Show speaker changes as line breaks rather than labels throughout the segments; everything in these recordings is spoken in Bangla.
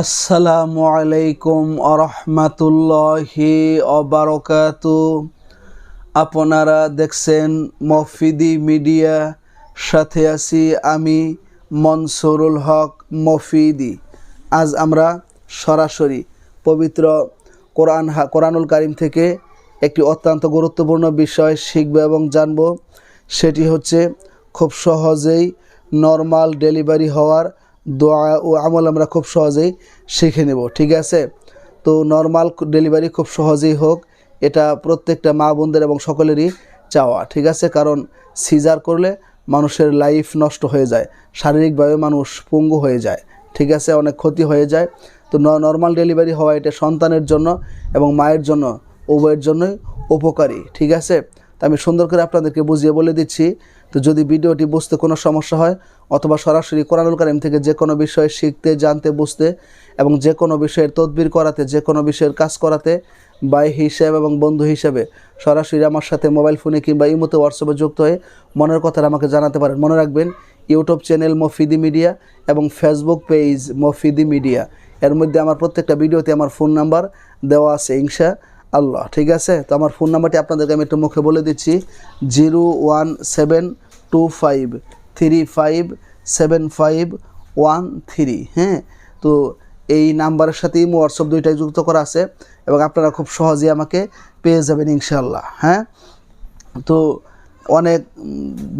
আসসালামু আলাইকুম আরহামাতুল্লাহি অবারকাতু আপনারা দেখছেন মফিদি মিডিয়া, সাথে আছি আমি মনসুরুল হক মফিদি। আজ আমরা সরাসরি পবিত্র কোরআন কোরআনুল কারিম থেকে একটি অত্যন্ত গুরুত্বপূর্ণ বিষয় শিখব এবং জানব। সেটি হচ্ছে খুব সহজেই নর্মাল ডেলিভারি হওয়ার দোয়া ও আমল আমরা খুব সহজেই শিখে নেব, ঠিক আছে? তো নর্মাল ডেলিভারি খুব সহজেই হোক, এটা প্রত্যেকটা মা বোনদের এবং সকলেরই চাওয়া, ঠিক আছে? কারণ সিজার করলে মানুষের লাইফ নষ্ট হয়ে যায়, শারীরিকভাবে মানুষ পঙ্গু হয়ে যায়, ঠিক আছে? অনেক ক্ষতি হয়ে যায়। তো নর্মাল ডেলিভারি হওয়া এটা সন্তানের জন্য এবং মায়ের জন্য, উভয়ের জন্যই উপকারী, ঠিক আছে? তা আমি সুন্দর করে আপনাদেরকে বুঝিয়ে বলে দিচ্ছি তো যদি ভিডিওটি বুঝতে কোনো সমস্যা হয়, অথবা সরাসরি কোরআনুল কারিম থেকে যে কোনো বিষয়ে শিখতে, জানতে, বুঝতে এবং যে কোনো বিষয়ের তদবির করাতে, যে কোনো বিষয়ের কাজ করাতে ভাই হিসেবে এবং বন্ধু হিসেবে সরাসরি আমার সাথে মোবাইল ফোনে কিংবা ইমোতে হোয়াটসঅ্যাপে যুক্ত হয়ে মনের কথাটা আমাকে জানাতে পারেন। মনে রাখবেন, ইউটিউব চ্যানেল মফিদি মিডিয়া এবং ফেসবুক পেজ মফিদি মিডিয়া। এর মধ্যে আমার প্রত্যেকটা ভিডিওতে আমার ফোন নাম্বার দেওয়া আছে ইনশা। আল্লাহ, ঠিক আছে? তো আমার ফোন নাম্বারটি আপনাদেরকে আমি একটু মুখে বলে দিচ্ছি। Zero one seven two five three five seven five one three হ্যাঁ? তো এই নাম্বারের সাথে ইমো হোয়াটসঅ্যাপ দুইটাই যুক্ত করা আছে এবং আপনারা খুব সহজেই আমাকে পেয়ে যাবেন ইনশাল্লাহ হ্যাঁ? তো অনেক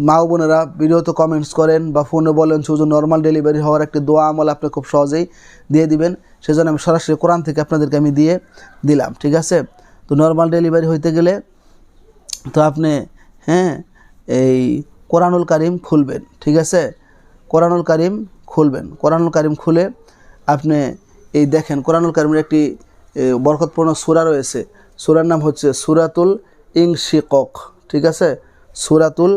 মা বোনেরা ভিডিওতে কমেন্টস করেন বা ফোনে বলেন, শুধু নর্মাল ডেলিভারি হওয়ার একটি দোয়া আমল আপনি খুব সহজেই দিয়ে দিবেন। সেজন্য আমি সরাসরি কোরআন থেকে আপনাদেরকে আমি দিয়ে দিলাম, ঠিক আছে? তো নর্মাল ডেলিভারি হইতে গেলে তো আপনি হ্যাঁ এই কোরআনুল কারিম খুলবেন, ঠিক আছে? কোরআনুল কারিম খুলবেন। কোরআনুল কারিম খুলে আপনি এই দেখেন, কোরআনুল কারিমের একটি বরকতপূর্ণ সূরা রয়েছে। সূরার নাম হচ্ছে সূরাতুল ইং শিকক ঠিক আছে? সুরাতুল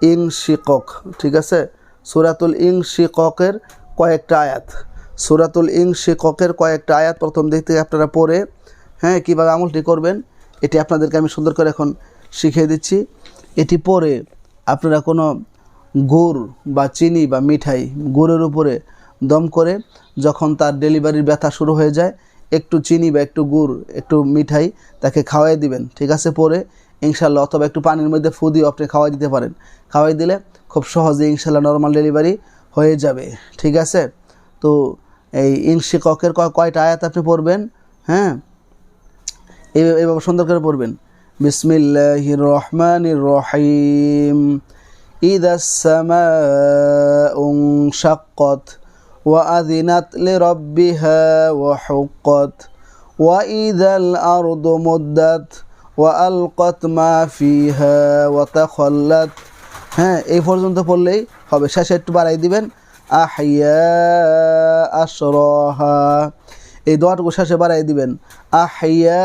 ইং শিকক ঠিক আছে? সুরাতুল ইং শিককের কয়েকটা আয়াত। সুরাতুল ইং শিককের কয়েকটা আয়াত প্রথম দিক থেকে আপনারা পড়ে হ্যাঁ কীভাবে আমলটি করবেন, এটি আপনাদেরকে আমি সুন্দর করে এখন শিখিয়ে দিচ্ছি। এটি পরে আপনারা কোনো গুড় বা চিনি বা মিঠাই গুড়ের উপরে দম করে যখন তার ডেলিভারির ব্যথা শুরু হয়ে যায়, একটু চিনি বা একটু গুড়, একটু মিঠাই তাকে খাওয়াই দিবেন। ঠিক আছে, পরে ইনশাল্লাহ অথবা একটু পানির মধ্যে ফু আপনি খাওয়াই দিতে পারেন। খাওয়াই দিলে খুব সহজে ইনশাল্লাহ নর্মাল ডেলিভারি হয়ে যাবে। ঠিক আছে? তো এই ইনশিককের কয়- কয়টা আয়াত আপনি পড়বেন? হ্যাঁ? এইভাবে সুন্দর করে পড়বেন বিসমিল্লাহির রহমানির রহিম إذا السماء انشقت وأذنت لربها وحقت وإذا الأرض مدت وألقت ما فيها وتخلت হ্যাঁ এই পর্যন্ত পড়লেই হবে শেষে একটু বাড়াই দিবেন আহিয়া আশরহা এই দোয়াটুকু শেষে বাড়াই দিবেন। আহিয়া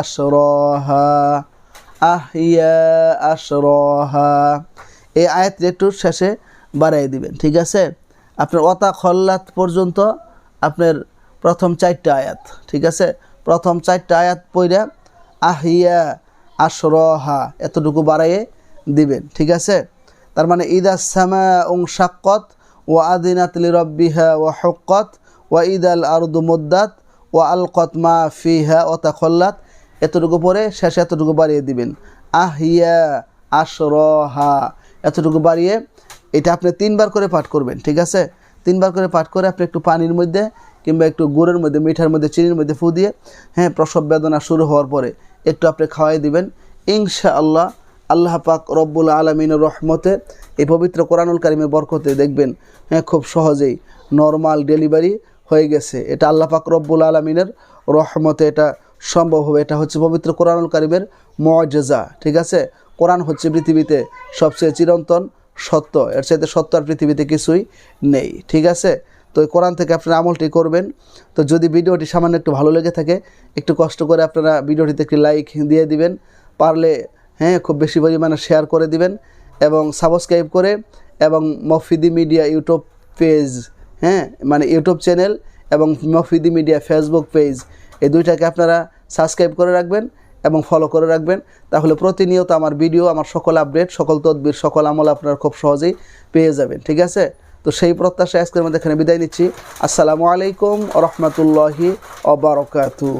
আশরহা আহিয়া আশরহা। এই আয়াতটি একটু শেষে বাড়াই দিবেন, ঠিক আছে? আপনার অতা খল্লাত পর্যন্ত আপনার প্রথম চারটা আয়াত, ঠিক আছে? প্রথম চারটা আয়াত পইরা আহিয়া আশরহা এতটুকু বাড়াইয়ে দিবেন, ঠিক আছে? তার মানে ইদা সামা উং শাক্কত ও আদিনাত লিরব্বিহা ও হক্কত ও ইদাল আরদু মুদ্দাত ও আলকত মা ফিহা ও তাখল্লাত। এতটুকু পরে শেষে এতটুকু বাড়িয়ে দিবেন। আহিয়া আশরহা। এতটুকু বাড়িয়ে এটা আপনি তিনবার করে পাঠ করবেন, ঠিক আছে? তিনবার করে পাঠ করে আপনি একটু পানির মধ্যে কিংবা একটু গুড়ের মধ্যে, মিঠার মধ্যে, চিনির মধ্যে ফু দিয়ে হ্যাঁ প্রসব বেদনা শুরু হওয়ার পরে একটু আপনি খাওয়াই দিবেন। ইনশা আল্লাহ আল্লাহ পাক রব্বুল আলমিনের রহমতে এই পবিত্র কোরআনুল কারিমের বরকতে দেখবেন হ্যাঁ খুব সহজেই নর্মাল ডেলিভারি হয়ে গেছে। এটা আল্লাহ পাক রব্বুল আলমিনের রহমতে এটা সম্ভব হবে। এটা হচ্ছে পবিত্র কোরআনুল কারিমের মজেজা ঠিক আছে? কোরআন হচ্ছে পৃথিবীতে সবচেয়ে চিরন্তন সত্য। এর চাইতে সত্য আর পৃথিবীতে কিছুই নেই, ঠিক আছে? তো এই কোরআন থেকে আপনারা আমলটি করবেন। তো যদি ভিডিওটি সামান্য একটু ভালো লেগে থাকে, একটু কষ্ট করে আপনারা ভিডিওটিতে একটি লাইক দিয়ে দিবেন। পারলে হ্যাঁ খুব বেশি পরিমাণে শেয়ার করে দিবেন এবং সাবস্ক্রাইব করে এবং মফিদি মিডিয়া ইউটিউব পেজ হ্যাঁ মানে ইউটিউব চ্যানেল এবং মফিদি মিডিয়া ফেসবুক পেজ এই দুইটাকে আপনারা সাবস্ক্রাইব করে রাখবেন এবং ফলো করে রাখবেন। তাহলে প্রতিনিয়ত আমার ভিডিও আমার সকল আপডেট সকল তদবির, সকল আমল আপনারা খুব সহজেই পেয়ে যাবেন, ঠিক আছে? তো সেই প্রত্যাশায় আজকের মধ্যে এখানে বিদায় নিচ্ছি। আসসালামু আলাইকুম রহমতুল্লাহি অবরকাতু